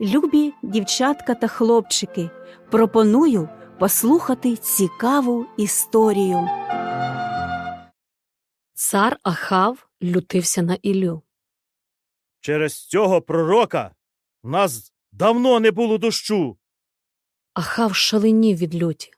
Любі дівчатка та хлопчики, пропоную послухати цікаву історію. Цар Ахав лютився на Іллю. Через цього пророка в нас давно не було дощу. Ахав шаленів від люті.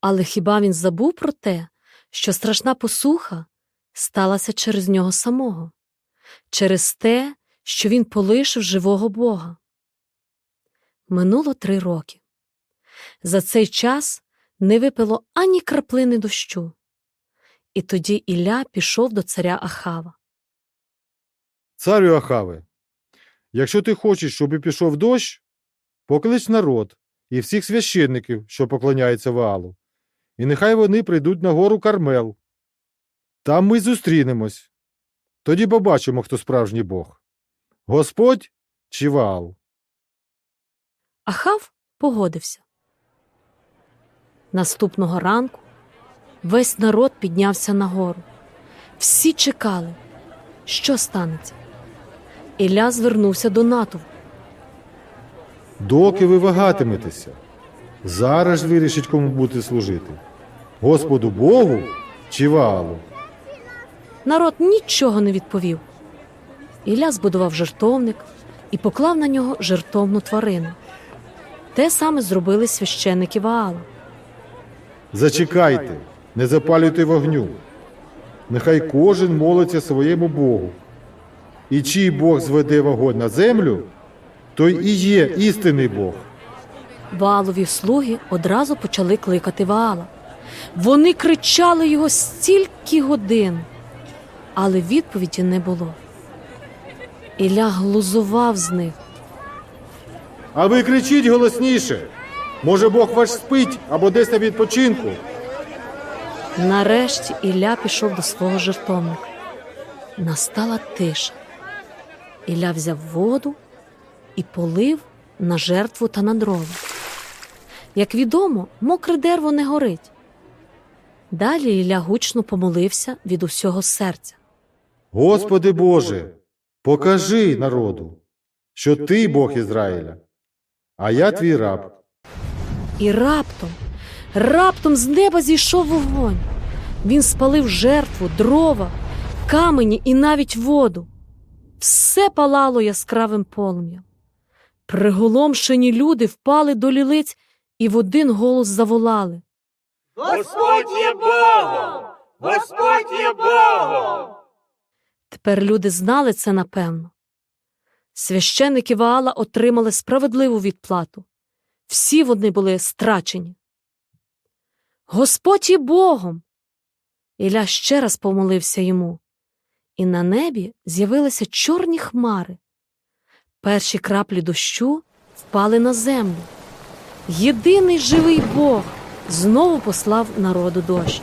Але хіба він забув про те, що страшна посуха сталася через нього самого, через те, що він полишив живого Бога? Минуло три роки. За цей час не випило ані краплини дощу. І тоді Ілля пішов до царя Ахава. Царю Ахаве, якщо ти хочеш, щоб і пішов дощ, поклич народ і всіх священників, що поклоняються Ваалу, і нехай вони прийдуть на гору Кармел. Там ми зустрінемось. Тоді побачимо, хто справжній Бог. Господь чи Ваал? Ахав погодився. Наступного ранку весь народ піднявся на гору. Всі чекали, що станеться. Ілля звернувся до натовпу. Доки ви вагатиметеся, зараз ж вирішить, кому бути служити. Господу Богу чи Ваалу? Народ нічого не відповів. Ілля збудував жертовник і поклав на нього жертовну тварину. Те саме зробили священники Ваала. Зачекайте, не запалюйте вогню. Нехай кожен молиться своєму Богу. І чий Бог зведе вогонь на землю, той і є істинний Бог. Ваалові слуги одразу почали кликати Ваала. Вони кричали його стільки годин, але відповіді не було. Ілля глузував з них. А ви кричіть голосніше. Може, Бог ваш спить або десь на відпочинку. Нарешті Ілля пішов до свого жертовника. Настала тиша. Ілля взяв воду і полив на жертву та на дрова. Як відомо, мокре дерево не горить. Далі Ілля гучно помолився від усього серця. Господи Боже, покажи народу, що ти Бог Ізраїля, а я твій раб. І раптом, раптом з неба зійшов вогонь. Він спалив жертву, дрова, камені і навіть воду. Все палало яскравим полум'ям. Приголомшені люди впали до лілиць і в один голос заволали. Господь є Богом! Господь є Богом! Тепер люди знали це напевно. Священники Ваала отримали справедливу відплату. Всі вони були страчені. Господь є Богом. Ілля ще раз помолився йому, і на небі з'явилися чорні хмари. Перші краплі дощу впали на землю. Єдиний живий Бог знову послав народу дощ.